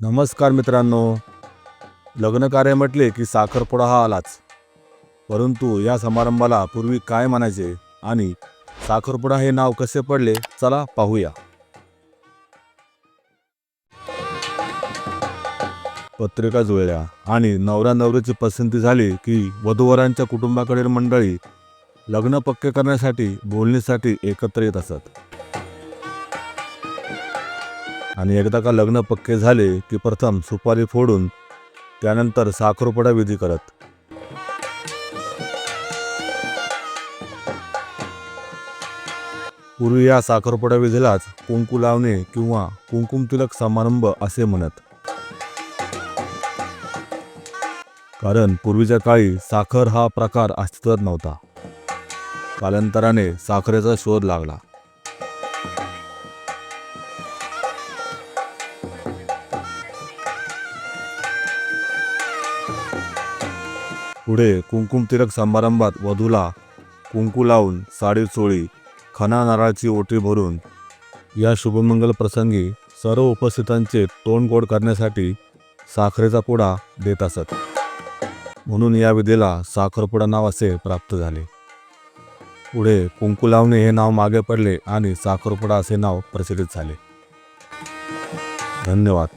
नमस्कार मित्रांनो. लग्नकार्य म्हटले की साखरपुडा हा आलाच. परंतु या समारंभाला पूर्वी काय म्हणायचे आणि साखरपुडा हे नाव कसे पडले चला पाहूया. पत्रिका जुळल्या आणि नवऱ्या नवरीची पसंती झाली की वधूवरांच्या कुटुंबाकडील मंडळी लग्न पक्के करण्यासाठी बोलणीसाठी एकत्र येत असत. आणि एकदा का लग्न पक्के झाले की प्रथम सुपारी फोडून त्यानंतर साखरपुडा विधी करत. पूर्वी या साखरपुडा विधीलाच कुंकू लावणे किंवा कुंकुम तिलक समारंभ असे म्हणत. कारण पूर्वीच्या काळी साखर हा प्रकार अस्तित्वात नव्हता. कालांतराने साखरेचा शोध लागला. पुढे कुंकुम तिरक समारंभात वधूला कुंकू लावून साडी चोळी खना नारळाची ओटी भरून या शुभमंगल प्रसंगी सर्व उपस्थितांचे तोंड गोड करण्यासाठी साखरेचा पुडा देत असत. म्हणून या विधीला साखरपुडा नाव असे प्राप्त झाले. पुढे कुंकू लावणे हे नाव मागे पडले आणि साखरपुडा असे नाव प्रचलित झाले. धन्यवाद.